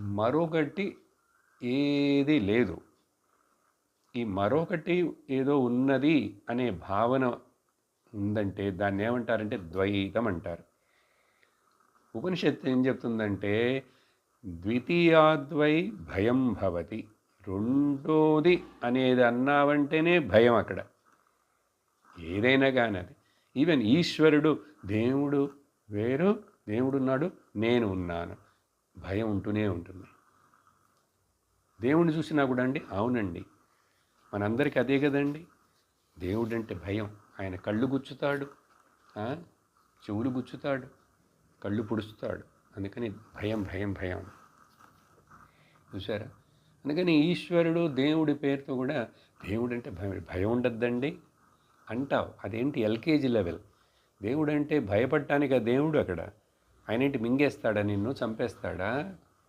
మరొకటి ఏది లేదు. ఈ మరొకటి ఏదో ఉన్నది అనే భావన ఉందంటే దాన్ని ఏమంటారంటే ద్వైతం అంటారు. ఉపనిషత్తు ఏం చెప్తుందంటే ద్వితీయాద్వై భయం భవతి రెండోది అనేది అన్నావంటేనే భయం అక్కడ. ఏదైనా కానీ అది ఈవెన్ ఈశ్వరుడు దేవుడు వేరు దేవుడున్నాడు నేను ఉన్నాను. భయం ఉంటూనే ఉంటుంది. దేవుణ్ణి చూసినా కూడా అండి అవునండి. మనందరికీ అదే కదండి. దేవుడు అంటే భయం. ఆయన కళ్ళు గుచ్చుతాడు చెవులు గుచ్చుతాడు కళ్ళు పుడుస్తాడు. అందుకని భయం భయం భయం. చూసారా అందుకని ఈశ్వరుడు దేవుడి పేరుతో కూడా దేవుడు అంటే భయం భయం ఉండద్దండి. అంటావు. అదేంటి ఎల్కేజీ లెవెల్? దేవుడు అంటే భయపడటానికి ఆ దేవుడు అక్కడ? ఆయన ఏంటి మింగేస్తాడా నిన్ను? చంపేస్తాడా?